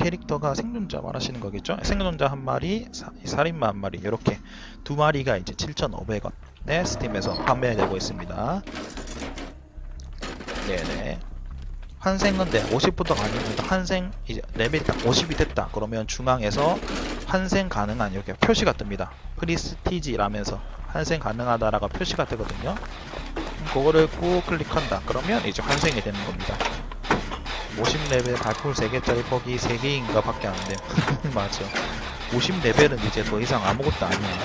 캐릭터가 생존자 말하시는 거겠죠? 생존자 한 마리, 사, 살인마 한 마리 이렇게 두 마리가 이제 7,500원에 스팀에서 판매되고 있습니다. 네네. 환생은 네 50부터가 아닙니다. 환생 이제 레벨이 딱 50이 됐다. 그러면 중앙에서 환생 가능한 이렇게 표시가 뜹니다. 프리스티지라면서 환생 가능하다라고 표시가 뜨거든요. 그거를 꾹 클릭한다. 그러면 이제 환생이 되는 겁니다. 50레벨 발풀 3개짜리 퍽이 3개인가 밖에 안 돼. 맞아. 50레벨은 이제 더 이상 아무것도 아니야.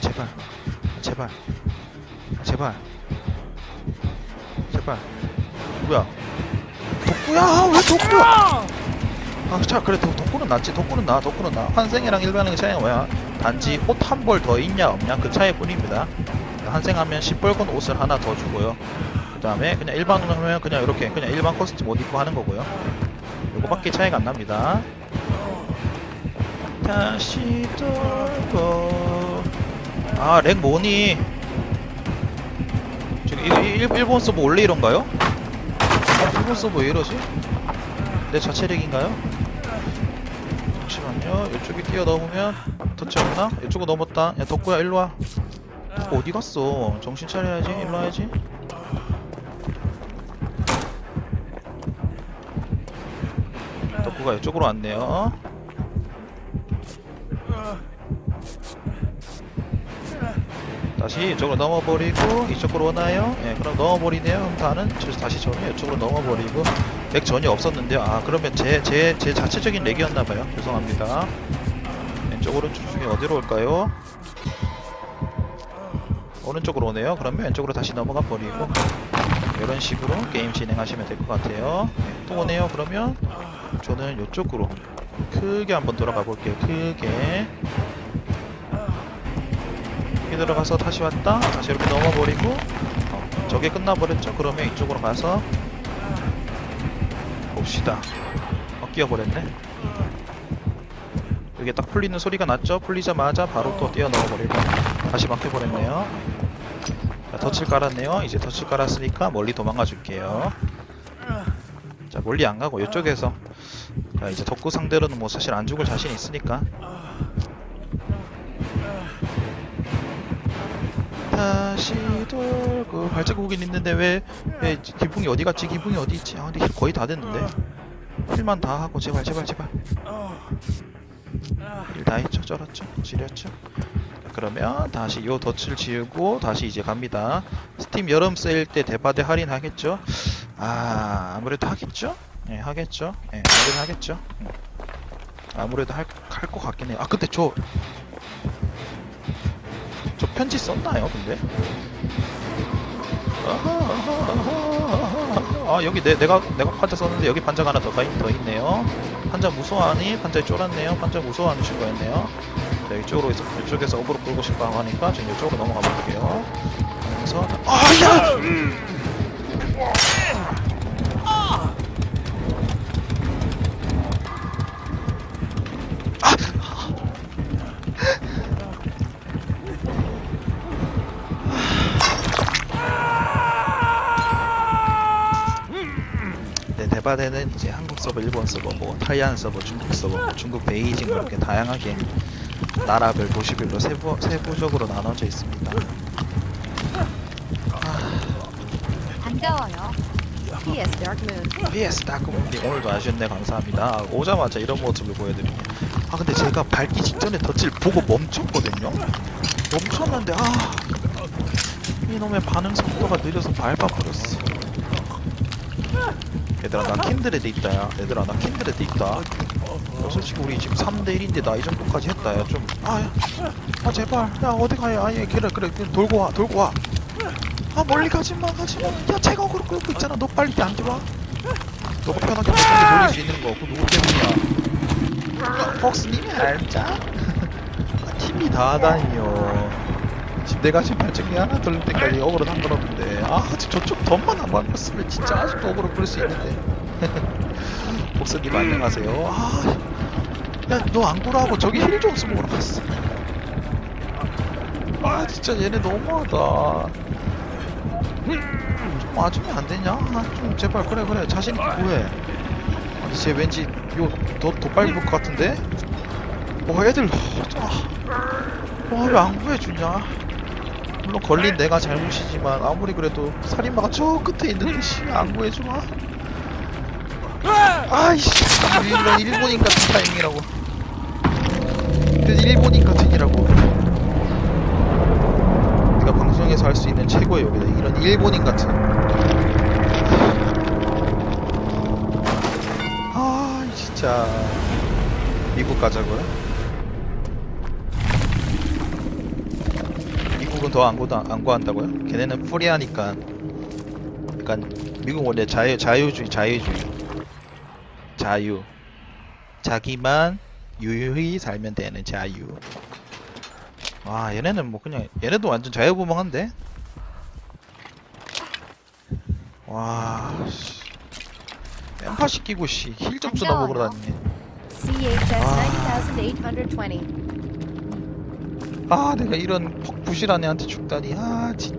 제발. 제발. 제발. 제발. 누구야? 덕구야! 왜 덕구야! 아, 자, 그래, 덕, 덕구는 낫지. 덕구는 나, 덕구는 나. 환생이랑 일반의 차이가 뭐야? 단지 옷 한 벌 더 있냐, 없냐, 그 차이 뿐입니다. 환생하면 시뻘건 옷을 하나 더 주고요. 그 다음에 그냥 일반으로 하면 그냥 이렇게 그냥 일반 코스튬 옷 입고 하는 거고요. 요거밖에 차이가 안 납니다. 다시 돌고 아, 렉 뭐니? 저기 이거 일, 일 본 서버 원래 이런가요? 어, 일본 서버 왜 이러지? 내 자체 렉인가요? 잠시만요. 이쪽에 뛰어넘으면 터치 없나? 이쪽으로 넘었다. 야, 덕구야, 일로 와. 어디 갔어? 정신 차려야지. 일로 와야지. 덕구가 이쪽으로 왔네요. 다시 이쪽으로 넘어버리고 이쪽으로 오나요? 예, 그럼 넘어버리네요. 그럼 다는 저- 다시 저는 이쪽으로 넘어버리고 렉 전혀 없었는데요. 아 그러면 제 제 제 자체적인 렉이었나봐요. 죄송합니다. 왼쪽 오른쪽 중에 어디로 올까요? 오른쪽으로 오네요. 그러면 왼쪽으로 다시 넘어가 버리고 이런 식으로 게임 진행하시면 될 것 같아요. 네, 또 오네요. 그러면 저는 이쪽으로 크게 한번 돌아가 볼게요. 크게 여기 들어가서 다시 왔다 다시 이렇게 넘어 버리고 어, 저게 끝나버렸죠 그러면 이쪽으로 가서 봅시다 어 끼어버렸네 여기 딱 풀리는 소리가 났죠 풀리자마자 바로 또 뛰어 넣어버리고 다시 막혀버렸네요 자, 덫을 깔았네요 이제 덫을 깔았으니까 멀리 도망가 줄게요 자 멀리 안 가고 이쪽에서 자 이제 덕구 상대로는 뭐 사실 안 죽을 자신 있으니까 다시 돌고 발자국이 있는데 왜, 왜 기붕이 어디 갔지? 기붕이 어디 있지? 아 근데 힐 거의 다 됐는데 힐만 다 하고 제발 제발 제발 힐다 했죠? 쩔었죠? 지렸죠? 자, 그러면 다시 요 덫을 지우고 다시 이제 갑니다 스팀 여름 세일 때 대바대 할인 하겠죠? 아 아무래도 하겠죠? 예 하겠죠? 예 아무래도 하겠죠? 음. 아무래도 할것 같긴 해요 아 근데 저 저 편지 썼나요, 근데? 아 여기 내, 내가 내가 판자 썼는데 여기 판자가 하나 더, 가, 있- 더 있네요. 판자 무서워하니? 판자에 쫄았네요. 판자 무서워하는 거였네요. 자 이쪽으로 해서 이쪽에서 어그로 끌고 싶다고 하니까 지금 이쪽으로 넘어가 볼게요. 그래서 아야! 네, 대바대는 이제 한국 서버, 일본 서버, 뭐 타이안 서버, 중국 서버, 뭐 중국 베이징 이렇게 다양하게 나라별 도시별로 세부, 세부적으로 나눠져 있습니다. 반가워요. PS Dark Moon. PS 다크문님 오늘도 아셨네 감사합니다. 아, 오자마자 이런 모습을 보여드리네. 아 근데 제가 밟기 직전에 덫을 보고 멈췄거든요. 멈췄는데 아 이놈의 반응 속도가 느려서 밟아버렸어. 얘들아 나 킨드레드 있다 야. 얘들아 나 킨드레드 있다. 어, 솔직히 우리 지금 3대 1인데 나 이 정도까지 했다 야 좀. 아 야 아 제발. 야 어디 가야? 아예 그래 그래. 그래, 돌고 와 돌고 와. 아 멀리 가지마 가지마. 야 제각으로 끌고 있잖아. 너 빨리 안 들어와. 너가 편하게 어떻게 돌릴 수 있는 거 그거 누구 때문이야? 폭스님이 알자 아, 팀이 다 하다니요. 지금 내가 지금 발전기 하나 돌릴 때까지 어그로 상관없는데. 아 지금 저쪽 덤만 안 밟았으면 진짜 아직도 어그로 끌수 있는데. 복스님 안녕하세요. 아 야너 안 구라하고 저기 힐 좀 쓰고 갔어 아 진짜 얘네 너무하다 와주면 안 되냐? 아, 좀 제발 그래 그래 자신 있게 구해. 아니 쟤 왠지 빨리 볼것 같은데? 와 애들 와왜 안 구해주냐? 물론 걸린 내가 잘못이지만 아무리 그래도 살인마가 저 끝에 있는데 씨안 구해주마. 아이씨 이런 일본인 같은 타이밍이라고. 그 일본인 같은이라고. 네가 방송에서 할 수 있는 최고의 욕이다. 이런 일본인 같은. 아, 진짜. 미국 가자고요? 미국은 더안 구다 안 구한다고요? 걔네는 프리하니까. 약간 미국 원래 자유 자유주의 자유주의. 자유. 자기만 유유히 살면 되는 자유. 와 얘네는 뭐 그냥 얘네도 완전 자유분방한데 와 씨. 엠파 시키고 씨힐 점수나 먹으러 다니네 CHS 90820. 아 내가 이런 퍽부실한 애한테 죽다니 아 진짜